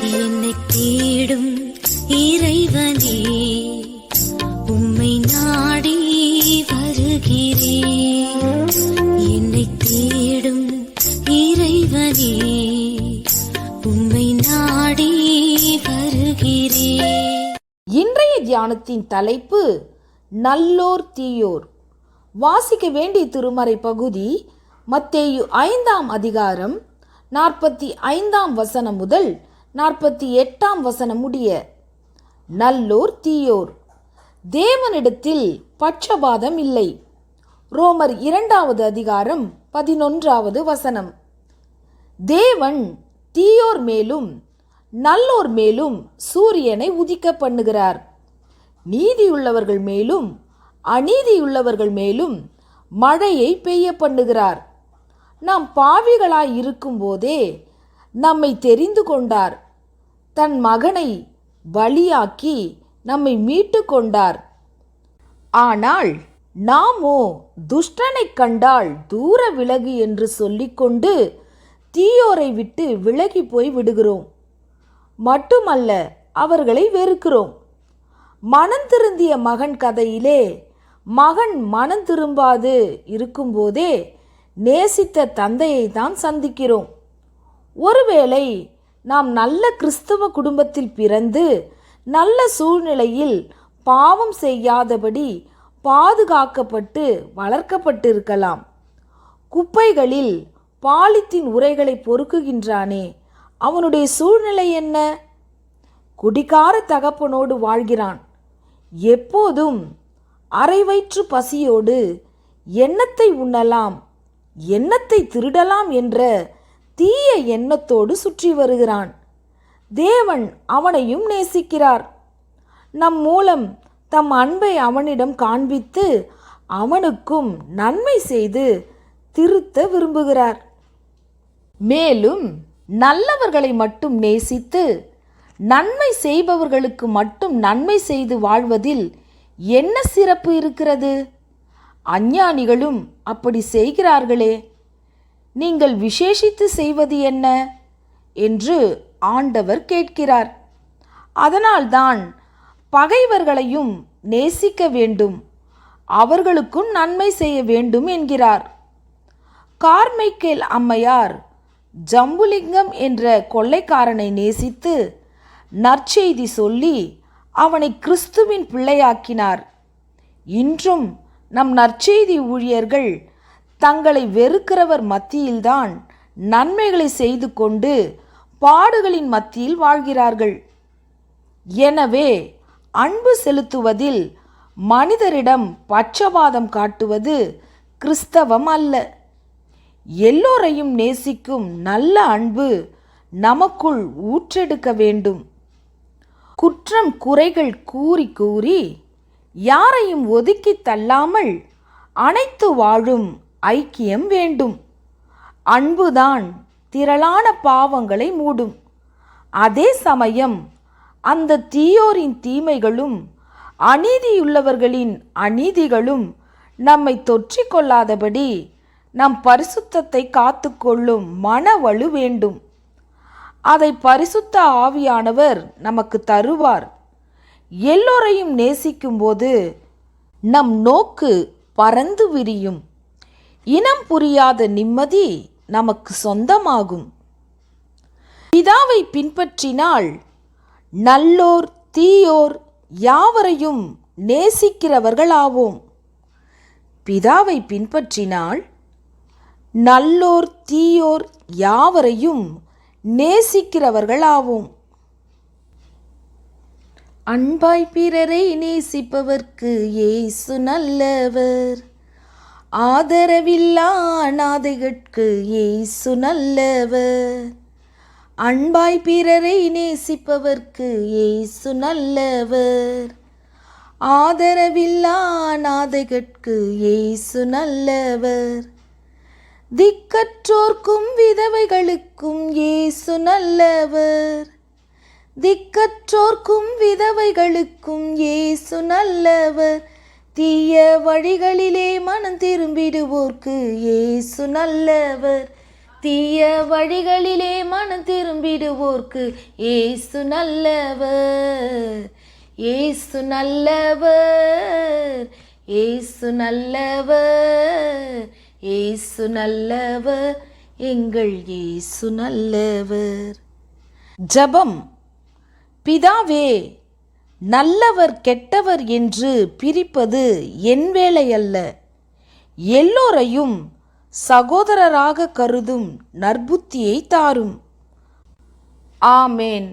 என்னை தேடும் இறைவனே உம்மை நாடி வருகிறேன். என்னை தேடும் இறைவனே உம்மை நாடி வருகிறேன். இன்றைய தியானத்தின் தலைப்பு நல்லோர் தீயோர். வாசிக்க வேண்டிய திருமறை பகுதி மத்தேயு ஐந்தாம் அதிகாரம் நாற்பத்தி ஐந்தாம் வசனம் முதல் நாற்பத்தி எட்டாம் வசனம் முடிய நல்லோர் தீயோர் தேவனிடத்தில் பட்சபாதம் இல்லை. ரோமர் இரண்டாவது அதிகாரம் பதினொன்றாவது வசனம். தேவன் தீயோர் மேலும் நல்லோர் மேலும் சூரியனை உதிக்க பண்ணுகிறார் நீதியுள்ளவர்கள் மேலும் அநீதியுள்ளவர்கள் மேலும் மழையை பெய்ய பண்ணுகிறார் நாம் பாவிகளாய் இருக்கும்போதே நம்மை தெரிந்து கொண்டார். தன் மகனை வழியாக்கி நம்மை மீட்டு கொண்டார். ஆனால் நாமோ துஷ்டனைக் கண்டால் தூர விலகு என்று சொல்லிக்கொண்டு தீயோரை விட்டு விலகி போய் விடுகிறோம். மட்டுமல்ல அவர்களை வெறுக்கிறோம். மனம் திருந்திய மகன் கதையிலே மகன் மனம் திரும்பாது இருக்கும்போதே நேசித்த தந்தையை தான் சந்திக்கிறோம். ஒருவேளை நாம் நல்ல கிறிஸ்தவ குடும்பத்தில் பிறந்து நல்ல சூழ்நிலையில் பாவம் செய்யாதபடி பாதுகாக்கப்பட்டு வளர்க்கப்பட்டிருக்கலாம். குப்பைகளில் பாலித்தின் உரைகளை பொறுக்குகின்றானே அவனுடைய சூழ்நிலை என்ன? குடிகார தகப்பனோடு வாழ்கிறான். எப்போதும் அரை வயிற்று பசியோடு எண்ணத்தை உண்ணலாம் எண்ணத்தை திருடலாம் என்ற தீய எண்ணத்தோடு சுற்றி வருகிறான். தேவன் அவனையும் நேசிக்கிறார். நம் மூலம் தம் அன்பை அவனிடம் காண்பித்து அவனுக்கும் நன்மை செய்து திருத்த விரும்புகிறார். மேலும் நல்லவர்களை மட்டும் நேசித்து நன்மை செய்பவர்களுக்கு மட்டும் நன்மை செய்து வாழ்வதில் என்ன சிறப்பு இருக்கிறது? அஞ்ஞானிகளும் அப்படி செய்கிறார்களே. நீங்கள் விசேஷித்து செய்வது என்ன? என்று ஆண்டவர் கேட்கிறார். அதனால்தான் பகைவர்களையும் நேசிக்க வேண்டும். அவர்களுக்கும் நன்மை செய்ய வேண்டும் என்கிறார். கார்மைக்கேல் அம்மையார் ஜம்புலிங்கம் என்ற கொள்ளைக்காரனை நேசித்து நற்செய்தி சொல்லி அவனை கிறிஸ்துவின் பிள்ளையாக்கினார். இன்றும் நம் நற்செய்தி ஊழியர்கள் தங்களை வெறுக்கிறவர் மத்தியில்தான் நன்மைகளை செய்து கொண்டு பாடுகளின் மத்தியில் வாழ்கிறார்கள். எனவே அன்பு செலுத்துவதில் மனிதரிடம் பட்சபாதம் காட்டுவது கிறிஸ்தவம் அல்ல. எல்லோரையும் நேசிக்கும் நல்ல அன்பு நமக்குள் ஊற்றெடுக்க வேண்டும். குற்றம் குறைகள் கூறி கூறி யாரையும் ஒதுக்கி தள்ளாமல் அனைத்து வாழும் ஐக்கியம் வேண்டும். அன்புதான் திரளான பாவங்களை மூடும். அதே சமயம் அந்த தீயோரின் தீமைகளும் அநீதியுள்ளவர்களின் அநீதிகளும் நம்மை தொற்றிக்கொள்ளாதபடி நம் பரிசுத்தத்தை காத்துக்கொள்ளும் மன வலு வேண்டும். அதை பரிசுத்த ஆவியானவர் நமக்கு தருவார். எல்லோரையும் நேசிக்கும்போது நம் நோக்கு பறந்து விரியும். இனம் புரியாத நிம்மதி நமக்கு சொந்தமாகும். பிதாவை பின்பற்றினால் நல்லோர் தீயோர் யாவரையும் நேசிக்கிறவர்களாவோம். பிதாவை பின்பற்றினால் நல்லோர் தீயோர் யாவரையும் நேசிக்கிறவர்களாவோம். அன்பாய் பிறரை நேசிப்பவர்க்கு ஏசு நல்லவர். ஆதரவில்லா அநாதைகட்கு ஏசு நல்லவர். அன்பாய் பிறரை நேசிப்பவர்க்கு ஏசு நல்லவர். ஆதரவில்லா அநாதைகட்கு ஏசு நல்லவர். திக்கற்றோர்க்கும் விதவைகளுக்கும் ஏசு நல்லவர். திக்கற்றோர்க்கும் விதவைகளுக்கும் ஏசு நல்லவர். தீய வழிகளிலே மனம் திரும்பிடுவோர்க்கு ஏசு நல்லவர். தீய வழிகளிலே மனம் திரும்பிடுவோர்க்கு ஏசு நல்லவர். ஏசு நல்லவர். ஏசு நல்லவர். ஏசு நல்லவர். எங்கள் ஏசு நல்லவர். ஜபம். பிதாவே நல்லவர் கெட்டவர் என்று பிரிப்பது என் வேலையல்ல எல்லோரையும் சகோதரராக கருதும் நற்புத்தியை தாரும். ஆமேன்.